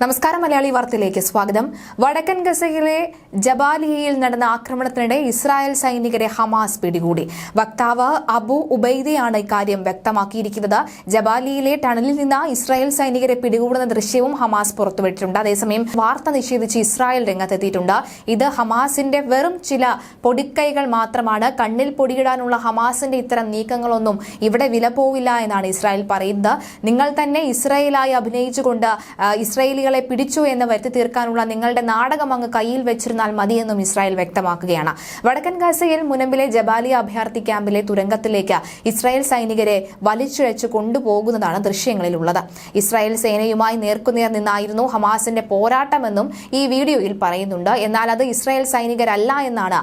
നമസ്കാരം മലയാളി വാർത്തയിലേക്ക് സ്വാഗതം. വടക്കൻ ഗസയിലെ ജബാലിയയിൽ നടന്ന ആക്രമണത്തിനിടെ ഇസ്രായേൽ സൈനികരെ ഹമാസ് പിടികൂടി. വക്താവ് അബു ഉബൈദയാണ് ഇക്കാര്യം വ്യക്തമാക്കിയിരിക്കുന്നത്. ജബാലിയയിലെ ടണലിൽ നിന്ന് ഇസ്രായേൽ സൈനികരെ പിടികൂടുന്ന ദൃശ്യവും ഹമാസ് പുറത്തുവിട്ടിട്ടുണ്ട്. അതേസമയം വാർത്ത നിഷേധിച്ച് ഇസ്രായേൽ രംഗത്തെത്തിയിട്ടുണ്ട്. ഇത് ഹമാസിന്റെ വെറും ചില പൊടിക്കൈകൾ മാത്രമാണ്. കണ്ണിൽ പൊടിയിടാനുള്ള ഹമാസിന്റെ ഇത്തരം നീക്കങ്ങളൊന്നും ഇവിടെ വില പോവില്ല എന്നാണ് ഇസ്രായേൽ പറയുന്നത്. നിങ്ങൾ തന്നെ ഇസ്രായേലായി അഭിനയിച്ചുകൊണ്ട് ആ, ഇസ്രായേലികളെ പിടിച്ചു എന്ന് വരുത്തി തീർക്കാനുള്ള നിങ്ങളുടെ നാടകം അങ്ങ് കയ്യിൽ വെച്ചിരുന്നാൽ മതിയെന്നും ഇസ്രായേൽ വ്യക്തമാക്കുകയാണ്. വടക്കൻ ഗാസയിൽ മുനമ്പിലെ ജബാലിയ അഭയാർത്ഥി ക്യാമ്പിലെ തുരങ്കത്തിലേക്ക് ഇസ്രായേൽ സൈനികരെ വലിച്ചിഴച്ച് കൊണ്ടുപോകുന്നതാണ് ദൃശ്യങ്ങളിലുള്ളത്. ഇസ്രായേൽ സേനയുമായി നേർക്കുനേർ നിന്നായിരുന്നു ഹമാസിന്റെ പോരാട്ടമെന്നും ഈ വീഡിയോയിൽ പറയുന്നുണ്ട്. എന്നാൽ അത് ഇസ്രായേൽ സൈനികരല്ല എന്നാണ്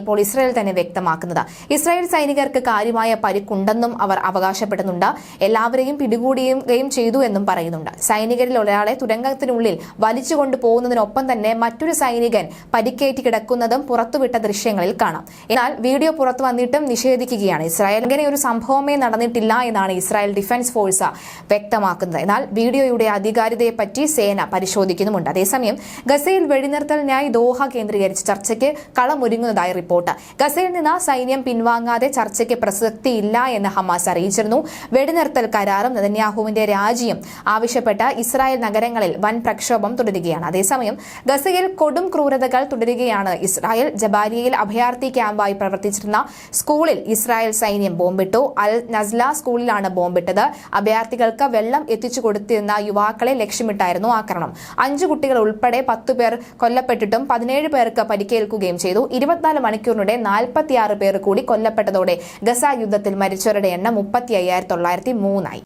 ഇപ്പോൾ ഇസ്രായേൽ തന്നെ വ്യക്തമാക്കുന്നത്. ഇസ്രായേൽ സൈനികർക്ക് കാര്യമായ പരിക്കുണ്ടെന്നും അവർ അവകാശപ്പെടുന്നുണ്ട്. എല്ലാവരെയും പിടികൂടുകയും ചെയ്തു എന്നും പറയുന്നുണ്ട്. സൈനികരിൽ ഒരാളെ തുരങ്കത്തിനുള്ളിൽ വലിച്ചുകൊണ്ട് പോകുന്നതിനൊപ്പം തന്നെ മറ്റൊരു സൈനികൻ പരിക്കേറ്റ് കിടക്കുന്നതും പുറത്തുവിട്ട ദൃശ്യങ്ങളിൽ കാണാം. എന്നാൽ വീഡിയോ പുറത്തു വന്നിട്ടും നിഷേധിക്കുകയാണ് ഇസ്രായേൽ. ഇങ്ങനെ ഒരു സംഭവമേ നടന്നിട്ടില്ല എന്നാണ് ഇസ്രായേൽ ഡിഫൻസ് ഫോഴ്സ് വ്യക്തമാക്കുന്നത്. എന്നാൽ വീഡിയോയുടെ അധികാരിതയെപ്പറ്റി സേന പരിശോധിക്കുന്നുമുണ്ട്. അതേസമയം ഗസയിൽ വെടിനിർത്തലിനായി ദോഹ കേന്ദ്രീകരിച്ച് ചർച്ചയ്ക്ക് കളമൊരുങ്ങുന്നതായി റിപ്പോർട്ട്. ഗസയിൽ നിന്ന് സൈന്യം പിൻവാങ്ങാതെ ചർച്ചയ്ക്ക് പ്രസക്തിയില്ല എന്ന് ഹമാസ് അറിയിച്ചിരുന്നു. വെടിനിർത്തൽ കരാറും നെതന്യാഹുവിന്റെ രാജിയും ആവശ്യപ്പെട്ട ഇസ്രായേൽ നഗരങ്ങളിൽ പ്രക്ഷോഭം തുടരുകയാണ്. അതേസമയം ഗസയിൽ കൊടും ക്രൂരതകൾ തുടരുകയാണ്. ഇസ്രായേൽ ജബാലിയയിൽ അഭയാർത്ഥി ക്യാമ്പായി പ്രവർത്തിച്ചിരുന്ന സ്കൂളിൽ ഇസ്രായേൽ സൈന്യം ബോംബിട്ടു. അൽ നസ്ല സ്കൂളിലാണ് ബോംബിട്ടത്. അഭയാർത്ഥികൾക്ക് വെള്ളം എത്തിച്ചു കൊടുത്തിരുന്ന യുവാക്കളെ ലക്ഷ്യമിട്ടായിരുന്നു ആക്രമണം. അഞ്ചു കുട്ടികൾ ഉൾപ്പെടെ പത്തു പേർ കൊല്ലപ്പെട്ടിട്ടും പതിനേഴ് പേർക്ക് പരിക്കേൽക്കുകയും ചെയ്തു. ഇരുപത്തിനാല് മണിക്കൂറിനിടെ നാൽപ്പത്തിയാറ് പേർ കൂടി കൊല്ലപ്പെട്ടതോടെ ഗസ യുദ്ധത്തിൽ മരിച്ചവരുടെ എണ്ണം മുപ്പത്തി അയ്യായിരത്തി തൊള്ളായിരത്തി മൂന്നായി.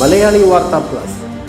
Malayali Vartha plus.